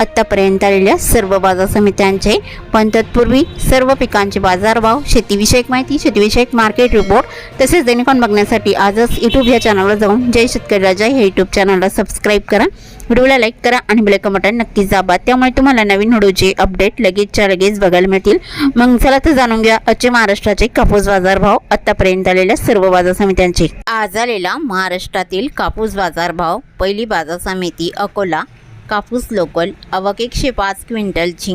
आत्तापर्यंत आलेल्या सर्व बाजार समित्यांचे पण तत्पूर्वी सर्व पिकांचे बाजारभाव शेतीविषयक माहिती शेतीविषयक मार्केट रिपोर्ट तसेच दैनिकॉन बघण्यासाठी आजच यूट्यूब या चॅनलवर जाऊन जय शेतकरी राजा ह्या यूट्यूब चॅनलला सबस्क्राईब करा. व्हिडिओला लाईक करा आणि बेल बटन नक्कीच दाबा. त्यामुळे तुम्हाला नवीन व्हिडिओचे अपडेट लगेचच्या लगेच बघायला मिळतील. मग चला तर जाणून घ्या आजचे महाराष्ट्राचे कापूस बाजारभाव आत्तापर्यंत आतापर्यंत आलेल्या सर्व बाजार समित्यांचे. आज आलेला महाराष्ट्रातील कापूस बाजारभाव पहिली बाजार समिती अकोला कापूस लोकल आवक एकशे पाच क्विंटलची.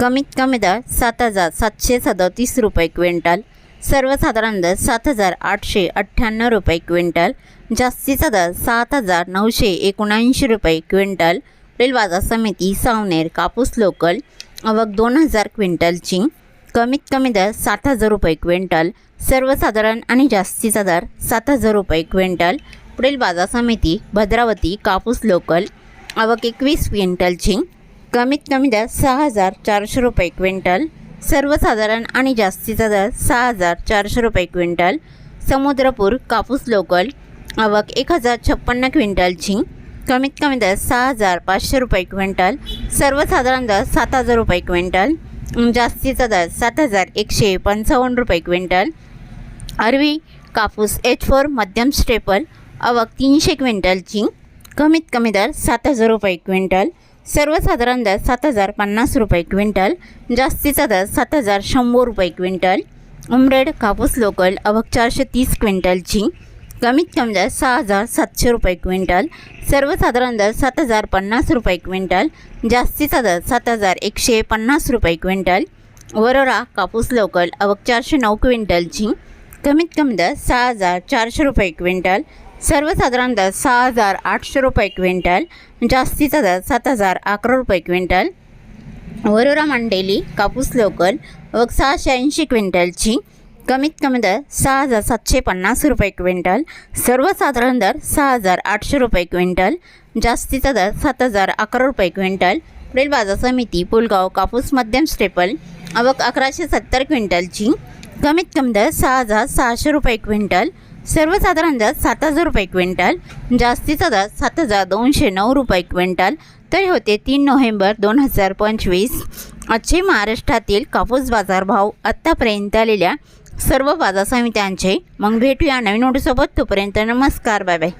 कमीत कमी दर सात हजार सातशे सदतीस रुपये क्विंटल. सर्वसाधारण दर सात हजार आठशे अठ्ठ्याण्णव रुपये क्विंटल. जास्तीचा दर सात हजार नऊशे एकोणऐंशी रुपये क्विंटल. रेल बाजार समिती सावनेर कापूस लोकल आवक दोन हजार क्विंटलची. कमीत कमी दर सात हजार रुपये क्विंटल. सर्वसाधारण आणि जास्तीचा दर सात हजार रुपये क्विंटल. पुढील बाजार समिती भद्रावती कापूस लोकल आवक एकवीस क्विंटलची कमीत कमी दर सहा हजार चारशे रुपये क्विंटल सर्वसाधारण आणि जास्तीचा दर सहा हजार चारशे रुपये क्विंटल समुद्रपूर कापूस लोकल आवक एक हजार छप्पन्न क्विंटलची कमीत कमी दर सहा हजार पाचशे रुपये क्विंटल सर्वसाधारण दर सात हजार रुपये क्विंटल जास्तीचा दर सात हजार एकशे पंचावन्न रुपये क्विंटल अरवी कापूस एच फोर मध्यम स्टेपल आवक तीनशे क्विंटलची कमीत कमी दर सात हजार रुपये क्विंटल. सर्वसाधारण दर सात हजार पन्नास रुपये क्विंटल. जास्तीचा दर सात हजार शंभर रुपये क्विंटल. उमरेड कापूस लोकल अवघ चारशे तीस क्विंटलची. कमीत कमी दर सहा हजार सातशे रुपये क्विंटल. सर्वसाधारण दर सात हजार पन्नास रुपये क्विंटल. जास्तीचा दर सात हजार एकशे पन्नास रुपये क्विंटल. वरोरा कापूस लोकल अवघ चारशे नऊ क्विंटलची. कमीत कमी दर सहा हजार चारशे रुपये क्विंटल. सर्वसाधारणतः दर सहा हजार आठशे रुपये क्विंटल जास्तीचा दर सात हजार अकरा रुपये क्विंटल. वरोरा मांडेली कापूस लोकल व सहाशे ऐंशी क्विंटलची कमीत कमी दर सहा हजार सातशे पन्नास रुपये क्विंटल. सर्वसाधारण दर सहा हजार आठशे रुपये क्विंटल जास्तीचा दर सात हजार अकरा रुपये क्विंटल. पुढील बाजार समिती पुलगाव कापूस मध्यम स्टेपल आवक अकराशे सत्तर क्विंटलची कमीत कमी दर सहा हजार सहाशे रुपये क्विंटल. सर्वसाधारण दर सात हजार रुपये क्विंटल जास्तीचा दर सात हजार दोनशे नऊ रुपये क्विंटल. तर होते तीन नोव्हेंबर दोन हजार पंचवीस. आजचे महाराष्ट्रातील कापूस बाजारभाव आत्तापर्यंत आलेल्या सर्व बाजार समित्यांचे. मग भेटूया नवीन नोटीसोबत तोपर्यंत नमस्कार. Bye bye.